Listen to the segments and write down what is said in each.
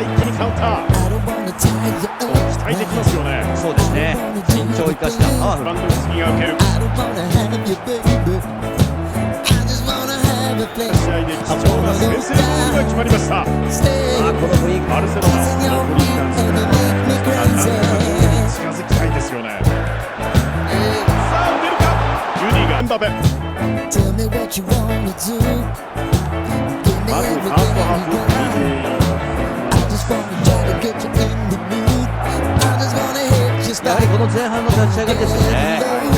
一気にカウンター。期待できますよね。そうですね。身長を生かしたパワフル。ブランドンスギが受ける。試合で貴重な先制ゴールが決まりました。あこのフリーバルセロナ残り時間少ないですからなんとかゴールに近づきたいですよね。さあ出るか？ジュディがエンバペ。まずハーフハーフやはりこの前半の立ち上がりですよね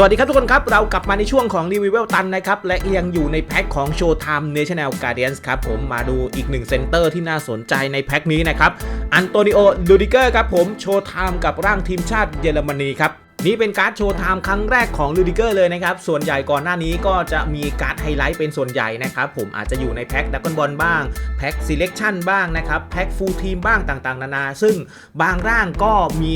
สวัสดีครับทุกคนครับ เรากลับมาในช่วงของรีวิวเวลตันนะครับ และยังอยู่ในแพ็คของโชว์ไทม์เนชั่นแนลการ์เดียนส์ครับผมมาดูอีกหนึ่งเซนเตอร์ที่น่าสนใจในแพ็คนี้นะครับอันโตนิโอดูดิเกอร์ครับผมโชว์ไทม์กับร่างทีมชาติเยอรมนีครับ นี่เป็นการ์ดโชว์ไทม์ครั้งแรกของลูดิเกอร์เลยนะครับ ส่วนใหญ่ก่อนหน้านี้ก็จะมีการ์ดไฮไลท์เป็นส่วนใหญ่นะครับ ผมอาจจะอยู่ในแพ็คดักอนบอลบ้าง แพ็คซีเล c ชันบ้างนะครับ แพ็คฟูลทีมบ้างต่างๆ นานา ซึ่งบางร่างก็มี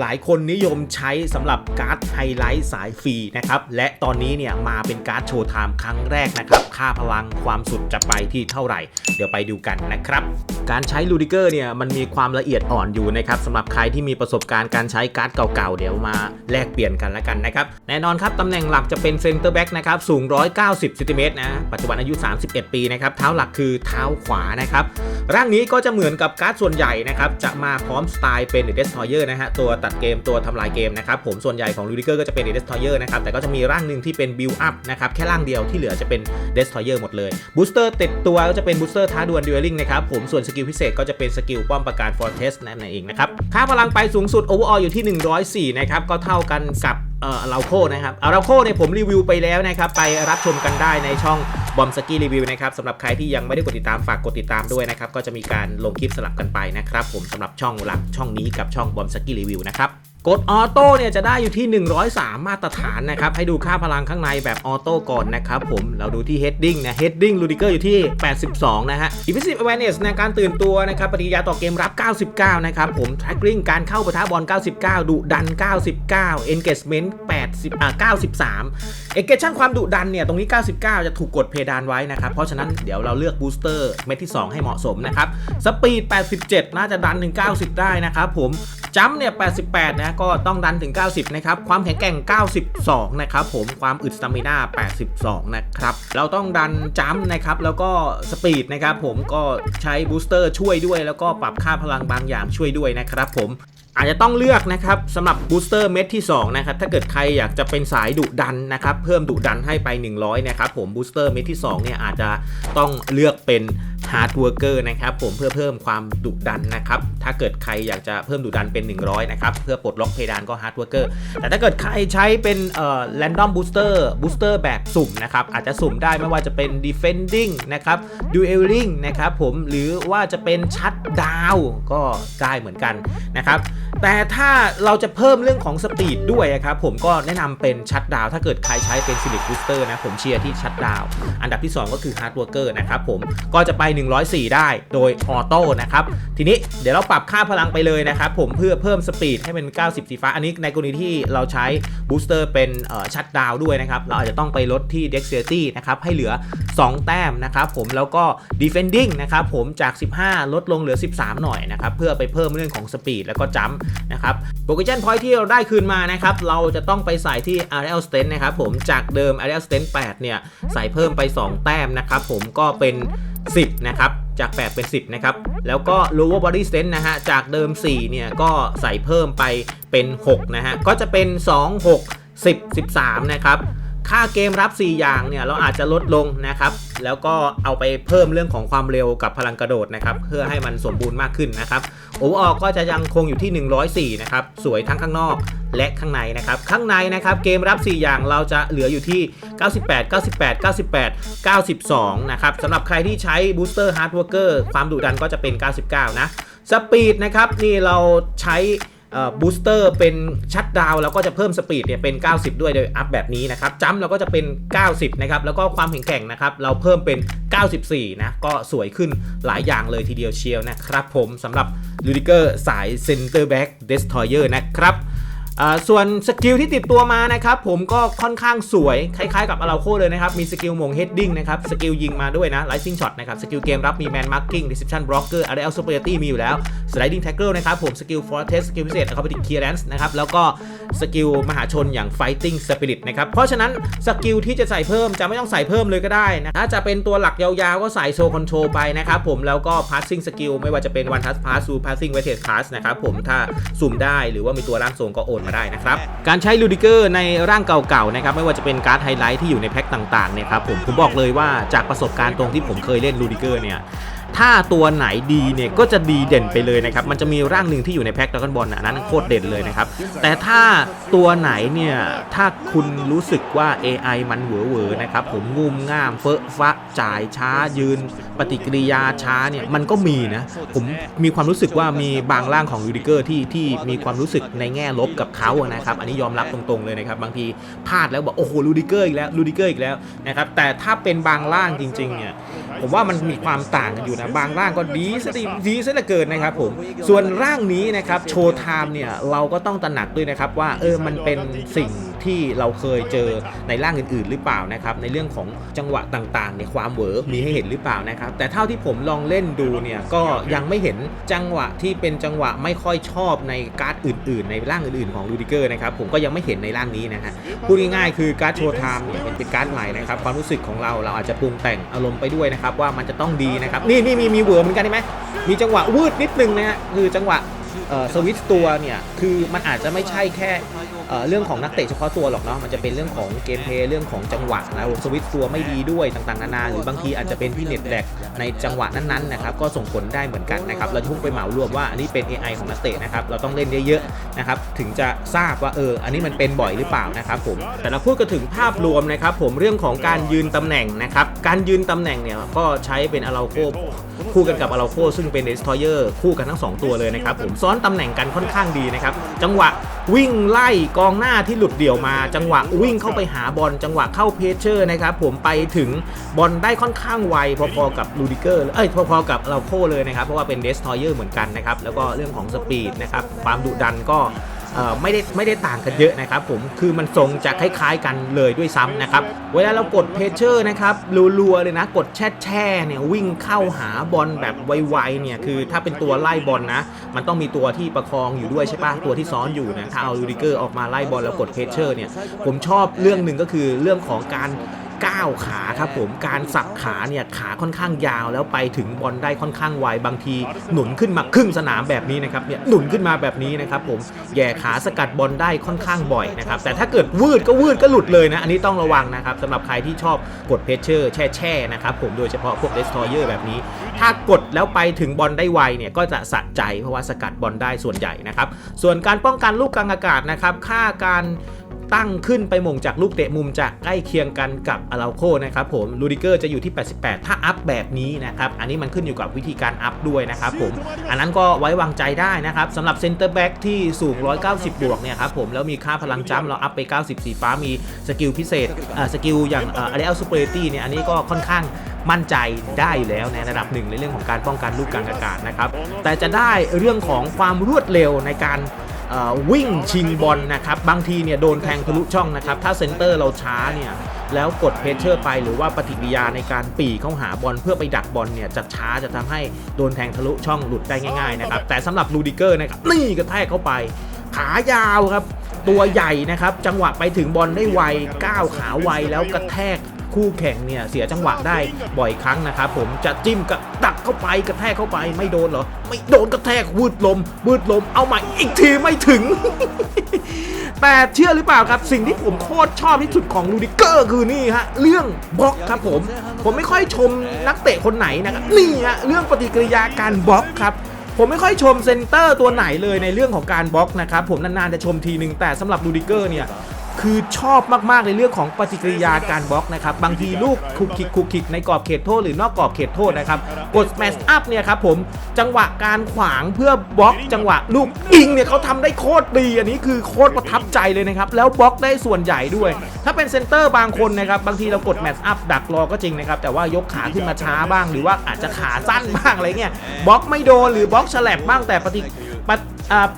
หลายคนนิยมใช้สำหรับการ์ดไฮไลท์สายฟรีนะครับ และตอนนี้เนี่ยมาเป็นการ์ดโชว์ไทม์ครั้งแรกนะครับ ค่าพลังความสุดจะไปที่เท่าไหร่ เดี๋ยวไปดูกันนะครับ การใช้ลูดิเกอร์เนี่ยมันมีความละเอียดอ่อนอยู่นะครับสำหรับใครที่มีประสบการณ์การใช้การ์ดเก่าๆ เดี๋ยวมาแลกเปลี่ยนกันแล้วกันนะครับ แน่นอนครับตำแหน่งหลักจะเป็นเซนเตอร์แบ็กนะครับสูง 190ซนติเมตรนะปัจจุบันอายุ 31 ปีนะครับเท้าหลักคือเท้าขวานะครับร่างนี้ก็จะเหมือนกับการ์ดส่วนใหญ่นะครับจะมาพร้อมสไตล์เป็นเดสทอยเออร์นะฮะตัวตัดเกมตัวทำลายเกมนะครับผมส่วนใหญ่ของลูดิเกอร์ก็จะเป็นเดสทอยเออร์นะครับแต่ก็จะมีร่างหนึ่งที่เป็นบิลอัพนะครับแค่ร่างเดียวที่เหลือจะเป็นเดสทอยเออร์หมดเลยบูสเตอร์ติดตัวก็จะเป็นบูสเตอร์ท้าดวลดิวลิงนะครับผมส่วนสกิลพิเศษก็จะเป็นสกิลป้อมประการฟอร์เทสนั่นเองนะครับค่าพลังไปสูงสุดโอเวอร์อออยู่ที่ 104นะครับก็เท่ากันกับเอ่อเราโคนะครับเอาเราโคเนี่ยผมรีวิวไปแล้วนะครับไปรับชมกันได้ในช่องบอมสกี้รีวิวนะครับสำหรับใครที่ยังไม่ได้กดติดตามฝากกดติดตามด้วยนะครับก็จะมีการลงคลิปสลับกันไปนะครับผมสำหรับช่องหลักช่องนี้กับช่องบอมสกี้รีวิวนะครับ กดออโต้เนี่ยจะได้อยู่ที่ 103 มาตรฐานนะครับ ให้ดูค่าพลังข้างในแบบออโต้ก่อนนะครับผม เราดูที่ heading นะ heading ลูดิเกอร์อยู่ที่ 82 นะฮะ effective awareness ในการตื่นตัวนะครับปฏิกิริยาต่อเกมรับ 99 นะครับผม tracking การเข้าปะทะบอล 99 ดุดัน 99 engagement 80อ่า93 engagement ความดุดันเนี่ยตรงนี้ 99 จะถูกกดเพดานไว้นะครับ เพราะฉะนั้นเดี๋ยวเราเลือก booster เม็ดที่ 2 ให้เหมาะสมนะครับ speed 87 น่าจะดันถึง90 ได้นะครับผม จัมเนี่ย 88 นะ ก็ต้องดันถึง 90 นะครับ ความแข็งแกร่ง 92 นะครับผม ความอึดสตามิน่า 82 นะครับ เราต้องดันจัมนะครับ แล้วก็สปีดนะครับผม ก็ใช้บูสเตอร์ช่วยด้วย แล้วก็ปรับค่าพลังบางอย่างช่วยด้วยนะครับผมอาจจะต้องเลือกนะครับสำหรับบูสเตอร์เม็ดที่2นะครับถ้าเกิดใครอยากจะเป็นสายดุดันนะครับเพิ่มดุดันให้ไป 100 นะครับผมบูสเตอร์เม็ดที่2เนี่ยอาจจะต้องเลือกเป็น ฮาร์ดเวิร์เกอร์นะครับผมเพื่อเพิ่มความดุดันนะครับ ถ้าเกิดใครอยากจะเพิ่มดุดันเป็น 100 นะครับ เพื่อปลดล็อกเพดานก็ฮาร์ดเวิร์เกอร์แต่ถ้าเกิดใครใช้เป็นเอ่อแรนดอมบูสเตอร์บูสเตอร์แบบสุ่มนะครับ อาจจะสุ่มได้ไม่ว่าจะเป็น defending นะครับ dueling นะครับผมหรือว่าจะเป็นชัดดาวก็ได้เหมือนกันนะครับแต่ถ้าเราจะเพิ่มเรื่องของสปีดด้วยนะครับผมก็แนะนำเป็นชัดดาว ถ้าเกิดใครใช้เป็นซิลิ b บูสเตอร์นะผมเชียร์ที่ชัดดาว อันดับที่ 2 ก็คือฮาร์ดเวิร์เกอร์นะครับผมก็จะไป104 ได้โดยออโต้นะครับ ทีนี้เดี๋ยวเราปรับค่าพลังไปเลยนะครับผมเพื่อเพิ่มสปีดให้เป็น 90 สีฟ้า อันนี้ในกรณีที่เราใช้บูสเตอร์เป็นชัดดาวด้วยนะครับ เราอาจจะต้องไปลดที่ dexterity นะครับ ให้เหลือ 2 แต้มนะครับผมแล้วก็ defending นะครับผมจาก 15 ลดลงเหลือ 13 หน่อยนะครับ เพื่อไปเพิ่มเรื่องของสปีดแล้วก็จัมป์นะครับโปรเกชันพอยที่เราได้คืนมานะครับ เราจะต้องไปใส่ที่ Ariel Strength นะครับผมจากเดิม Ariel Strength 8เนี่ย ใส่เพิ่มไป 2 แต้มนะครับผมก็เป็น10 นะครับ จาก 8 เป็น 10 นะครับ แล้วก็ lower body strength นะฮะ จากเดิม 4 เนี่ย ก็ใส่เพิ่มไปเป็น 6 นะฮะ ก็จะเป็น 2 6 10 13 นะครับ ค่าเกมรับ 4 อย่างเนี่ยเราอาจจะลดลงนะครับ แล้วก็เอาไปเพิ่มเรื่องของความเร็วกับพลังกระโดดนะครับ เพื่อให้มันสมบูรณ์มากขึ้นนะครับโอเวอร์ออก็จะยังคงอยู่ที่ 104 นะครับ สวยทั้งข้างนอกและข้างในนะครับ ข้างในนะครับเกมรับ 4 อย่างเราจะเหลืออยู่ที่ 98 98 98 92 นะครับสำหรับใครที่ใช้บูสเตอร์ฮาร์ดเวิร์กเกอร์ความดุดันก็จะเป็น 99 นะ สปีดนะครับนี่เราใช้ บูสเตอร์เป็นชัดดาวแล้วก็จะเพิ่มสปีดเนี่ยเป็น 90 ด้วยโดยอัพแบบนี้นะครับจัมเราก็จะเป็น 90 นะครับ แล้วก็ความแข็งแกร่งนะครับ เราเพิ่มเป็น 94 นะ ก็สวยขึ้นหลายอย่างเลยทีเดียวเชียวนะครับผมสำหรับลูดิเกอร์สายเซนเตอร์แบ็กเดสทอยเออร์นะครับ ส่วนสกิลที่ติดตัวมานะครับผมก็ค่อนข้างสวยคล้ายๆกับอาราโคเลยนะครับ มีสกิลมงเฮดดิ้งนะครับสกิลยิงมาด้วยนะไลซิ n งช็อตนะครับสกิลเกมรับมีแมนมาร์กิ้ง r ิ c ิ p ชันบล็อกเกอร์อาร์เอลซูเปอร์ตี้มีอยู่แล้วสไลดิ้งแท็กเกิลนะครับผมสกิลฟอร์เทสสกิลพิเศษอะคาบิติเคลียร์แลนซ์นะครับแล้วก็สกิลมหาชนอย่างไฟติ้งสปิริตนะครับเพราะฉะนั้นสกิลที่จะใส่เพิ่มจะไม่ต้องใส่เพิ่มเลยก็ได้นะถ้าจะเป็นตัวหลักยาวๆก็ใส่โชว์คอนโทรลไปนะครับผมแล้วก็ passing skill ไม่ว่าจะเป็น one touch pass to passing weighted pass นะครับผมถ้าสุ่มได้หรือว่ามีตัวร่างทรงก็โอนมาได้นะครับ การใช้ลูดิเกอร์ในร่างเก่าๆนะครับไม่ว่าจะเป็นการ์ดไฮไลท์ที่อยู่ในแพ็คต่างๆเนี่ยครับผมผมบอกเลยว่าจากประสบการณ์ตรงที่ผมเคยเล่นลูดิเกอร์เนี่ย ถ้าตัวไหนดีเนี่ยก็จะดีเด่นไปเลยนะครับ มันจะมีร่างหนึ่งที่อยู่ในแพ็คดราก้อนบอลอันนั้นโคตรเด่นเลยนะครับ แต่ถ้าตัวไหนเนี่ย ถ้าคุณรู้สึกว่า AI มันเหวอเวอนะครับ ผมงุมง่ามเฟอะฟะจ่ายช้ายืน ปฏิกิริยาช้าเนี่ย มันก็มีนะ ผมมีความรู้สึกว่ามีบางร่างของยูดิเกอร์ที่ที่มีความรู้สึกในแง่ลบกับเขานะครับ อันนี้ยอมรับตรงๆเลยนะครับ บางทีพลาดแล้วบอกโอ้โหลูดิเกอร์อีกแล้วลูดิเกอร์อีกแล้วนะครับ แต่ถ้าเป็นบางร่างจริงๆเนี่ย ผมว่ามันมีความต่างกันอยู่นะบางร่างก็ดีซะดีดีซะเหลือเกินนะครับผมส่วนร่างนี้นะครับโชว์ไทม์เนี่ยเราก็ต้องตระหนักด้วยนะครับว่าเออมันเป็นสิ่ง ที่เราเคยเจอในร่างอื่น ๆ หรือเปล่านะครับในเรื่องของจังหวะต่างๆเนี่ยความเวอมีให้เห็นหรือเปล่านะครับ แต่เท่าที่ผมลองเล่นดูเนี่ยก็ยังไม่เห็นจังหวะที่เป็นจังหวะไม่ค่อยชอบในการ์ดอื่น ๆ ในร่างอื่น ๆ ของลูดิเกอร์นะครับผมก็ยังไม่เห็นในร่างนี้นะฮะพูดง่ายๆคือการ์ดโชว์ไทม์เนี่ยเป็นการ์ดใหม่นะครับความรู้สึกของเราเราอาจจะปรุงแต่งอารมณ์ไปด้วยนะครับว่ามันจะต้องดีนะครับนี่นี่มีมีเวอเหมือนกันใช่ไหมมีจังหวะวืดนิดนึงนะฮะคือจังหวะ สวิตตัวเนี่ยคือมันอาจจะไม่ใช่แค่เรื่องของนักเตะเฉพาะตัวหรอกเนาะมันจะเป็นเรื่องของเกมเพลย์เรื่องของจังหวะนะสวิตตัวไม่ดีด้วยต่างๆนานาหรือบางทีอาจจะเป็นที่เน็ตแลกในจังหวะนั้นๆนะครับก็ส่งผลได้เหมือนกันนะครับเราจะพุ่งไปเหมารวมว่าอันนี้เป็น AI ของนักเตะนะครับเราต้องเล่นเยอะๆนะครับถึงจะทราบว่าเอออันนี้มันเป็นบ่อยหรือเปล่านะครับผมแต่เราพูดกันถึงภาพรวมนะครับผมเรื่องของการยืนตำแหน่งนะครับการยืนตำแหน่งเนี่ยก็ใช้เป็นอาราโคคู่กันกับอาราโคซึ่งเป็นเดสทอยเออร์คู่กันทั้ง 2 ตัวเลยนะครับผมซ้อนตำแหน่งกันค่อนข้างดีนะครับ จังหวะวิ่งไล่กองหน้าที่หลุดเดี่ยวมา จังหวะวิ่งเข้าไปหาบอลจังหวะเข้าเพชเชอร์นะครับผมไปถึงบอลได้ค่อนข้างไวพอๆกับลูดิเกอร์เอ้ยพอๆกับอาราโคเลยนะครับเพราะว่าเป็นเดสทอยเยอร์เหมือนกันนะครับแล้วก็เรื่องของสปีดนะครับความดุดันก็ ไม่ได้ไม่ได้ต่างกันเยอะนะครับผมคือมันทรงจะคล้ายๆกันเลยด้วยซ้ำนะครับเวลาเรากดเพชเชอร์นะครับรัวๆเลยนะกดแช่แช่เนี่ยวิ่งเข้าหาบอลแบบไวๆเนี่ยคือถ้าเป็นตัวไล่บอลนะ มันต้องมีตัวที่ประคองอยู่ด้วยใช่ปะตัวที่ซ้อนอยู่นะถ้าเอาลูดิเกอร์ออกมาไล่บอลแล้วกดเพชเชอร์เนี่ยผมชอบเรื่องหนึ่งก็คือเรื่องของการ ก้าวขาครับผมการสับขาเนี่ยขาค่อนข้างยาวแล้วไปถึงบอลได้ค่อนข้างไวบางที หนุนขึ้นมาครึ่งสนามแบบนี้นะครับเนี่ยหนุนขึ้นมาแบบนี้นะครับผมแย่ขาสกัดบอลได้ค่อนข้างบ่อยนะครับแต่ถ้าเกิดวืดก็วืดก็หลุดเลยนะ อันนี้ต้องระวังนะครับสำหรับใครที่ชอบกดเพชเชอร์แช่แช่นะครับผมโดยเฉพาะพวกเดสทอยเออร์แบบนี้ ถ้ากดแล้วไปถึงบอลได้ไวเนี่ยก็จะสะใจเพราะว่าสกัดบอลได้ส่วนใหญ่นะครับส่วนการป้องกันลูกกลางอากาศนะครับค่าการ ตั้งขึ้นไปมงจากลูกเตะมุมจะใกล้เคียงกันกับอาราโคนะครับผมลูดิเกอร์จะอยู่ที่ 88 ถ้าอัพแบบนี้นะครับอันนี้มันขึ้นอยู่กับวิธีการอัพด้วยนะครับผมอันนั้นก็ไว้วางใจได้นะครับสำหรับเซนเตอร์แบ็กที่สูง 190 บวกเนี่ยครับผมแล้วมีค่าพลังจัมเราอัพไป90สีฟ้ามีสกิลพิเศษอ่าสกิลอย่างอ่อ Aerial Superiority เนี่ยอันนี้ก็ค่อนข้างมั่นใจได้อยู่แล้วในระดับหนึ่งในเรื่องของการป้องกันลูกกลางอากาศนะครับแต่จะได้เรื่องของความรวดเร็วในการ วิ่งชิงบอลนะครับ บางทีเนี่ยโดนแทงทะลุช่องนะครับ ถ้าเซนเตอร์เราช้าเนี่ยแล้วกดเพชเชอร์ไปหรือว่าปฏิกิริยาในการปีเข้าหาบอลเพื่อไปดักบอลเนี่ยจะช้าจะทำให้โดนแทงทะลุช่องหลุดได้ง่ายๆนะครับ แต่สำหรับลูดิเกอร์นะครับนี่กระแทกเข้าไป ขายาวครับ ตัวใหญ่นะครับ จังหวะไปถึงบอลได้ไวก้าวขาไวแล้วกระแทก คู่แข่งเนี่ยเสียจังหวะได้บ่อยครั้งนะครับผมจะจิ้มกับดักเข้าไปกระแทกเข้าไปไม่โดนเหรอ ไม่โดนกระแทกวืดลมวืดลมเอาใหม่อีกทีไม่ถึง แต่เชื่อหรือเปล่าครับสิ่งที่ผมโคตรชอบที่สุดของลูดิเกอร์คือนี่ฮะเรื่องบล็อกครับผม ผมไม่ค่อยชมนักเตะคนไหนนะครับนี่ฮะเรื่องปฏิกิริยาการบล็อกครับผมไม่ค่อยชมเซนเตอร์ตัวไหนเลยในเรื่องของการบล็อกนะครับผมนานๆจะชมทีนึงแต่สำหรับลูดิเกอร์เนี่ย คือชอบมากๆในเรื่องของปฏิกิริยาการบล็อกนะครับ บางทีลูกคุกคิกคุกคิกในกรอบเขตโทษหรือนอกกรอบเขตโทษนะครับ กด smash up เนี่ยครับผมจังหวะการขวางเพื่อบล็อก จังหวะลูกยิงเนี่ยเขาทำได้โคตรดี อันนี้คือโคตรประทับใจเลยนะครับ แล้วบล็อกได้ส่วนใหญ่ด้วย ถ้าเป็นเซนเตอร์บางคนนะครับบางทีเรากด match up ดักรอก็จริงนะครับแต่ว่ายกขาขึ้นมาช้าบ้าง หรือว่าอาจจะขาสั้นบ้างอะไรเงี้ยบล็อกไม่โดนหรือบล็อกฉลับบ้างแต่ปฏิ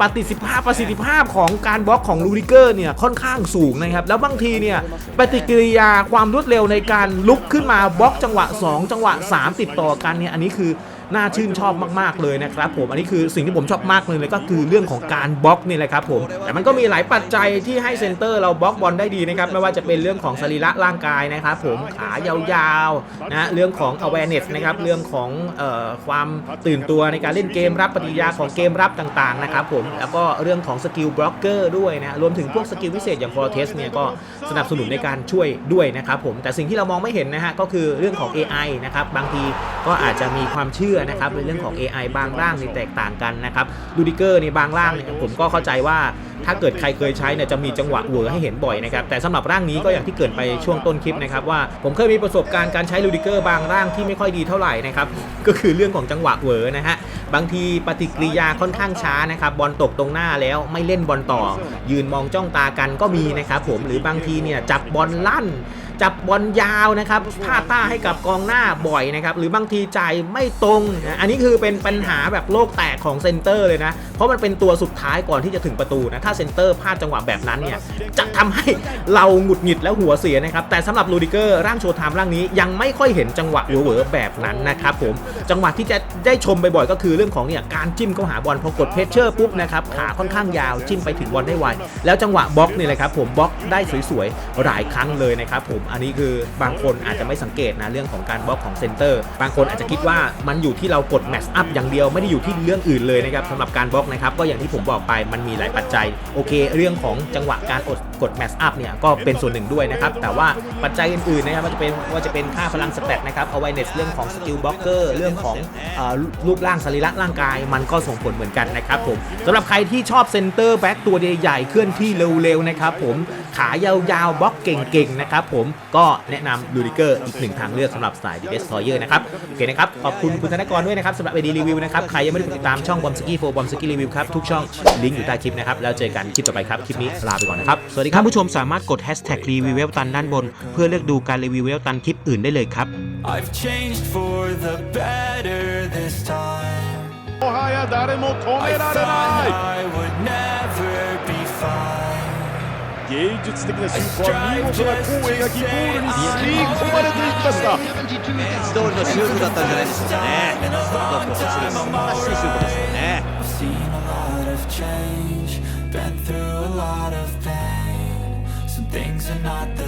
ปฏิสิทธิภาพประสิทธิภาพของการบล็อกของลูดิเกอร์เนี่ยค่อนข้างสูงนะครับ แล้วบางทีเนี่ยปฏิกิริยาความรวดเร็วในการลุกขึ้นมาบล็อกจังหวะ 2 จังหวะ 3 ติดต่อกันเนี่ยอันนี้คือ น่าชื่นชอบมากๆเลยนะครับผมอันนี้คือสิ่งที่ผมชอบมากเลยเลยก็คือเรื่องของการบล็อกนี่แหละครับผมแต่มันก็มีหลายปัจจัยที่ให้เซนเตอร์เราบล็อกบอลได้ดีนะครับไม่ว่าจะเป็นเรื่องของสรีระร่างกายนะครับผมขายาวๆนะเรื่องของ awareness นะครับเรื่องของออความตื่นตัวในการเล่นเกมรับปฏิยาของเกมรับต่างๆนะครับผมแล้วก็เรื่องของสกิลบล็อกเกอร์ด้วยนะรวมถึงพวกสกิลพิเศษอย่าง f o r t e s เนี่ยก็สนับสนุนในการช่วยด้วยนะครับผมแต่สิ่งที่เรามองไม่เห็นนะฮะก็คือเรื่องของ AI นะครับบางทีก็อาจจะมีความเชื่อนะครับในเรื่องของ AI บางร่างนี่แตกต่างกันนะครับดูดิเกอร์ในบางร่างเนี่ยผมก็เข้าใจว่าถ้าเกิดใครเคยใช้เนี่ยจะมีจังหวะเหวอให้เห็นบ่อยนะครับแต่สำหรับร่างนี้ก็อย่างที่เกิดไปช่วงต้นคลิปนะครับว่าผมเคยมีประสบการณ์การใช้ลูดิเกอร์บางร่างที่ไม่ค่อยดีเท่าไหร่นะครับก็คือเรื่องของจังหวะเหวอนะฮะบางทีปฏิกิริยาค่อนข้างช้านะครับบอลตกตรงหน้าแล้วไม่เล่นบอลต่อ ยืนมองจ้องตากันก็มีนะครับผมหรือบางทีเนี่ยจับบอลลั่น จับบอลยาวนะครับพลาดท่าให้กับกองหน้าบ่อยนะครับหรือบางทีจ่ายไม่ตรงนะอันนี้คือเป็นปัญหาแบบโลกแตกของเซนเตอร์เลยนะ เพราะมันเป็นตัวสุดท้ายก่อนที่จะถึงประตูนะ ถ้าเซนเตอร์พลาดจังหวะแบบนั้นเนี่ยจะทำให้เราหงุดหงิดและหัวเสียนะครับ แต่สำหรับลูดิเกอร์ร่างโชว์ไทม์ร่างนี้ยังไม่ค่อยเห็นจังหวะเหวอๆแบบนั้นนะครับผมจังหวะที่จะได้ชมบ่อยๆก็คือเรื่องของเนี่ยการจิ้มเข้าหาบอลพอกดเพชเชอร์ปุ๊บนะครับขาค่อนข้างยาวจิ้มไปถึงบอลได้ไวแล้วจังหวะบล็อกนี่แหละครับผมบล็อกได้สวยๆหลายครั้งเลยนะครับผมอันนี้คือบางคนอาจจะไม่สังเกตนะเรื่องของการบล็อกของเซนเตอร์ บางคนอาจจะคิดว่ามันอยู่ที่เรากดแมทช์อัพอย่างเดียวไม่ได้อยู่ที่เรื่องอื่นเลยนะครับสำหรับการบล็อกนะครับก็อย่างที่ผมบอกไปมันมีหลายปัจจัยโอเค เรื่องของจังหวะการอด กดแมทช์อัพเนี่ยก็เป็นส่วนหนึ่งด้วยนะครับแต่ว่าปัจจัยอื่นๆนะครับว่าจะเป็นว่าจะเป็นค่าพลังสแตทนะครับเอาไว้เนสเรื่องของสกิลบล็อกเกอร์เรื่องของอรูปร่างสรีระร่างกาย มันก็ส่งผลเหมือนกันนะครับผมสำหรับใครที่ชอบเซนเตอร์แบ็กตัวใหญ่ๆเคลื่อนที่เร็วๆนะครับผมขายาวๆบล็อกเก่งๆนะครับผมก็แนะนำลูดิเกอร์อีกหนึ่งทางเลือกสำหรับสายดีเอสทอยเยอร์นะครับโอเคนะครับขอบคุณคุณธนกรด้วยนะครับสำหรับไอดีรีวิวนะครับใครยังไม่ได้ติดตามช่องบอมสกี้โฟบอมสกี้รีวิวครับทุกช่องลิงก์อยู่ใต้คลิปนะครับแล้วเจอกันคลิปต่อไปครับคลิปนี้ลาไปก่อนนะครับสวัสดีท่านผู้ชมสามารถกดแฮชแท็กรีวิวเวลตันด้านบน เพื่อเลือกดูการรีวิวเวลตันคลิปอื่นได้เลยครับ I've changed for the better this time. もはや誰も止 I められ thought ない I would never be fine. 芸術的なシュートは見事な弧を描きゴールに吸い込まれていきましたイメージ通りのシュートだったんじゃないでしょうかね。ワクワクする素晴らしいシュートですよね。 are not the